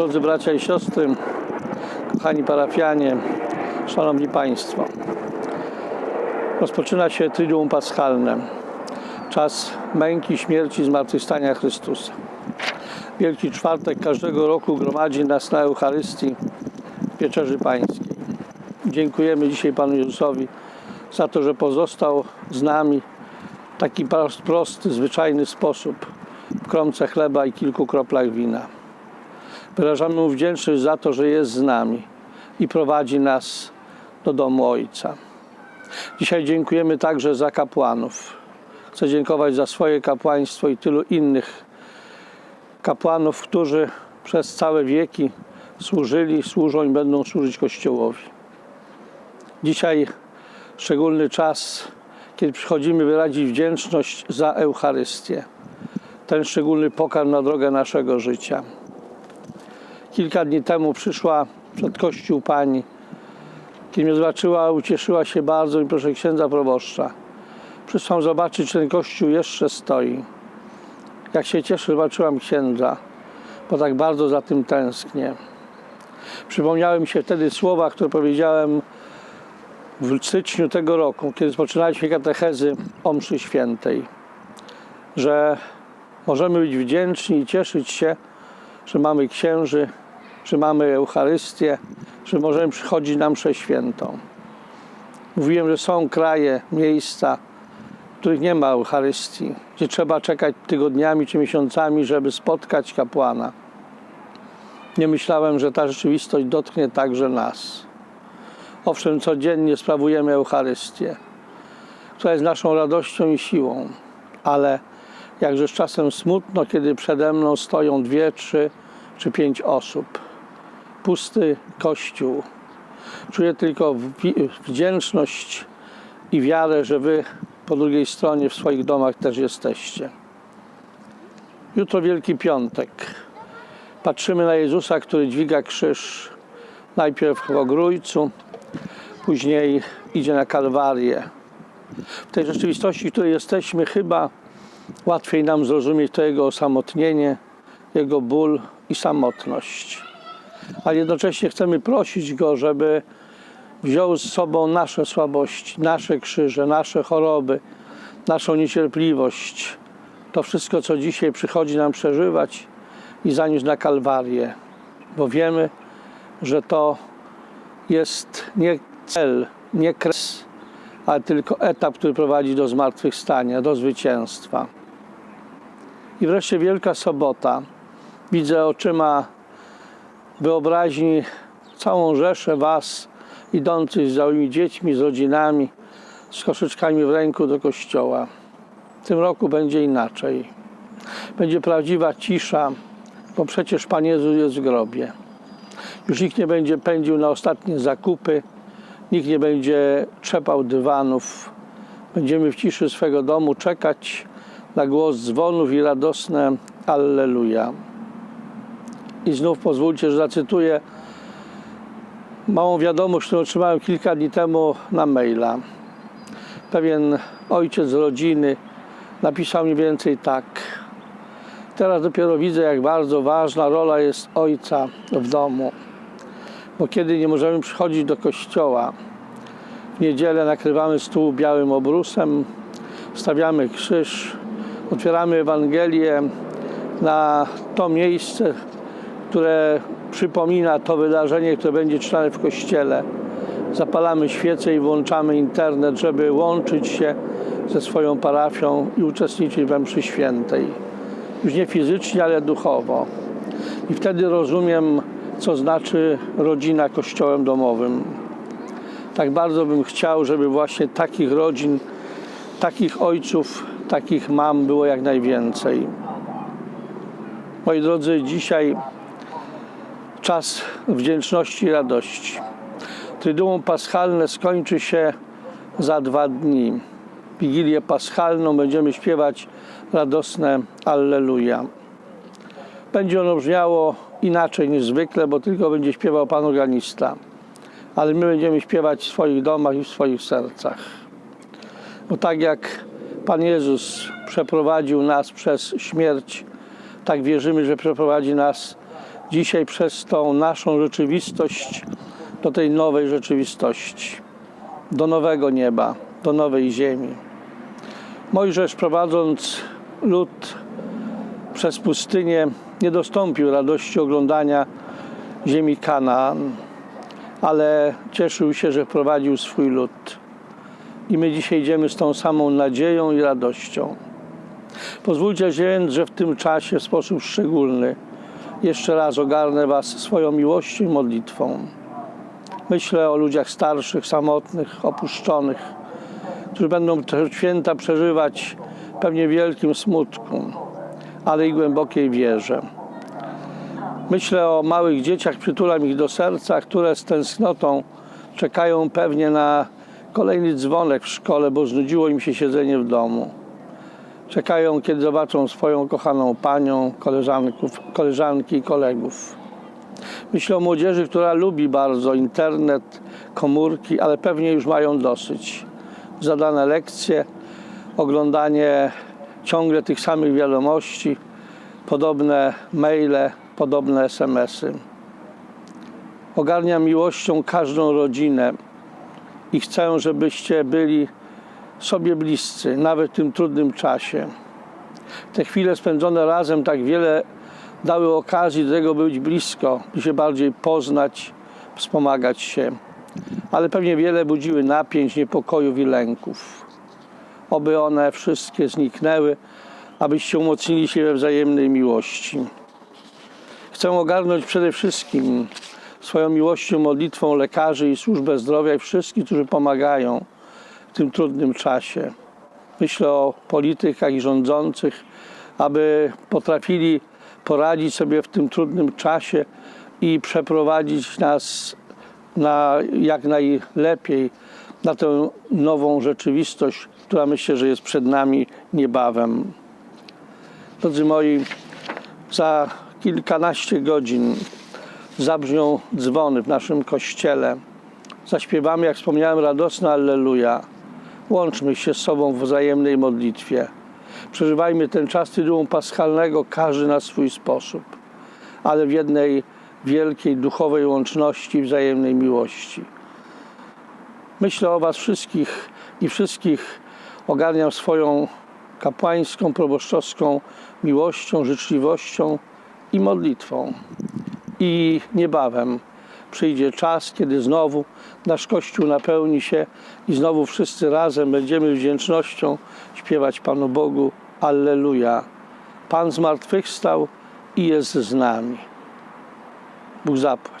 Drodzy bracia i siostry, kochani parafianie, szanowni państwo. Rozpoczyna się Triduum Paschalne, czas męki, śmierci, zmartwychwstania Chrystusa. Wielki Czwartek każdego roku gromadzi nas na Eucharystii w Pieczerzy Pańskiej. Dziękujemy dzisiaj Panu Jezusowi za to, że pozostał z nami w taki prost- prosty, zwyczajny sposób w kromce chleba i kilku kroplach wina. Wyrażamy Mu wdzięczność za to, że jest z nami i prowadzi nas do domu Ojca. Dzisiaj dziękujemy także za kapłanów. Chcę dziękować za swoje kapłaństwo i tylu innych kapłanów, którzy przez całe wieki służyli, służą i będą służyć Kościołowi. Dzisiaj szczególny czas, kiedy przychodzimy wyrazić wdzięczność za Eucharystię. Ten szczególny pokarm na drogę naszego życia. Kilka dni temu przyszła przed Kościół pani. Kiedy mnie zobaczyła, ucieszyła się bardzo i proszę księdza proboszcza. Przyszłam zobaczyć, czy ten Kościół jeszcze stoi. Jak się cieszę, zobaczyłam księdza, bo tak bardzo za tym tęsknię. Przypomniały mi się wtedy słowa, które powiedziałem w styczniu tego roku, kiedy rozpoczynaliśmy katechezy o mszy świętej, że możemy być wdzięczni i cieszyć się, że mamy księży, że mamy Eucharystię, że możemy przychodzić na mszę świętą. Mówiłem, że są kraje, miejsca, w których nie ma Eucharystii, gdzie trzeba czekać tygodniami czy miesiącami, żeby spotkać kapłana. Nie myślałem, że ta rzeczywistość dotknie także nas. Owszem, codziennie sprawujemy Eucharystię, która jest naszą radością i siłą, ale jakżeż czasem smutno, kiedy przede mną stoją dwie, trzy czy pięć osób. Pusty kościół. Czuję tylko wdzięczność i wiarę, że Wy po drugiej stronie w swoich domach też jesteście. Jutro Wielki Piątek. Patrzymy na Jezusa, który dźwiga krzyż. Najpierw w Ogrójcu, później idzie na Kalwarię. W tej rzeczywistości, w której jesteśmy, chyba łatwiej nam zrozumieć to Jego osamotnienie, Jego ból i samotność. Ale jednocześnie chcemy prosić Go, żeby wziął z sobą nasze słabości, nasze krzyże, nasze choroby, naszą niecierpliwość. To wszystko, co dzisiaj przychodzi nam przeżywać i zaniósł na Kalwarię. Bo wiemy, że to jest nie cel, nie kres, ale tylko etap, który prowadzi do zmartwychwstania, do zwycięstwa. I wreszcie Wielka Sobota. Widzę oczyma wyobraźni całą rzeszę Was, idących z całymi dziećmi, z rodzinami, z koszyczkami w ręku do kościoła. W tym roku będzie inaczej. Będzie prawdziwa cisza, bo przecież Pan Jezus jest w grobie. Już nikt nie będzie pędził na ostatnie zakupy, nikt nie będzie trzepał dywanów. Będziemy w ciszy swego domu czekać na głos dzwonów i radosne Alleluja. I znów pozwólcie, że zacytuję małą wiadomość, którą otrzymałem kilka dni temu na maila. Pewien ojciec rodziny napisał mniej więcej tak. Teraz dopiero widzę, jak bardzo ważna rola jest ojca w domu. Bo kiedy nie możemy przychodzić do kościoła, w niedzielę nakrywamy stół białym obrusem, stawiamy krzyż, otwieramy Ewangelię na to miejsce, które przypomina to wydarzenie, które będzie czytane w kościele. Zapalamy świecę i włączamy internet, żeby łączyć się ze swoją parafią i uczestniczyć we mszy świętej. Już nie fizycznie, ale duchowo. I wtedy rozumiem, co znaczy rodzina kościołem domowym. Tak bardzo bym chciał, żeby właśnie takich rodzin, takich ojców, takich mam było jak najwięcej. Moi drodzy, dzisiaj czas wdzięczności i radości. Tryduum Paschalne skończy się za dwa dni. Wigilię Paschalną będziemy śpiewać radosne Alleluja. Będzie ono brzmiało inaczej niż zwykle, bo tylko będzie śpiewał Pan organista. Ale my będziemy śpiewać w swoich domach i w swoich sercach. Bo tak jak Pan Jezus przeprowadził nas przez śmierć, tak wierzymy, że przeprowadzi nas dzisiaj przez tą naszą rzeczywistość do tej nowej rzeczywistości, do nowego nieba, do nowej ziemi. Mojżesz prowadząc lud przez pustynię nie dostąpił radości oglądania ziemi Kanaan, ale cieszył się, że prowadził swój lud. I my dzisiaj idziemy z tą samą nadzieją i radością. Pozwólcie więc, że w tym czasie w sposób szczególny jeszcze raz ogarnę Was swoją miłością i modlitwą. Myślę o ludziach starszych, samotnych, opuszczonych, którzy będą te święta przeżywać pewnie wielkim smutku, ale i głębokiej wierze. Myślę o małych dzieciach, przytulam ich do serca, które z tęsknotą czekają pewnie na kolejny dzwonek w szkole, bo znudziło im się siedzenie w domu. Czekają, kiedy zobaczą swoją kochaną panią, koleżanków, koleżanki i kolegów. Myślę o młodzieży, która lubi bardzo internet, komórki, ale pewnie już mają dosyć. Zadane lekcje, oglądanie ciągle tych samych wiadomości, podobne maile, podobne SMS-y. Ogarniam miłością każdą rodzinę i chcę, żebyście byli sobie bliscy, nawet w tym trudnym czasie. Te chwile spędzone razem tak wiele dały okazji do tego, by być blisko, by się bardziej poznać, wspomagać się. Ale pewnie wiele budziły napięć, niepokojów i lęków. Oby one wszystkie zniknęły, abyście umocnili się we wzajemnej miłości. Chcę ogarnąć przede wszystkim swoją miłością, modlitwą lekarzy i służbę zdrowia i wszystkich, którzy pomagają w tym trudnym czasie. Myślę o politykach i rządzących, aby potrafili poradzić sobie w tym trudnym czasie i przeprowadzić nas na jak najlepiej na tę nową rzeczywistość, która myślę, że jest przed nami niebawem. Drodzy moi, za kilkanaście godzin zabrzmią dzwony w naszym kościele. Zaśpiewamy, jak wspomniałem, radosne Alleluja. Łączmy się z sobą w wzajemnej modlitwie. Przeżywajmy ten czas Tytułu Paschalnego, każdy na swój sposób, ale w jednej wielkiej duchowej łączności wzajemnej miłości. Myślę o Was wszystkich i wszystkich ogarniam swoją kapłańską, proboszczowską miłością, życzliwością i modlitwą. I niebawem przyjdzie czas, kiedy znowu nasz Kościół napełni się i znowu wszyscy razem będziemy wdzięcznością śpiewać Panu Bogu Alleluja. Pan zmartwychwstał i jest z nami. Bóg zapłać.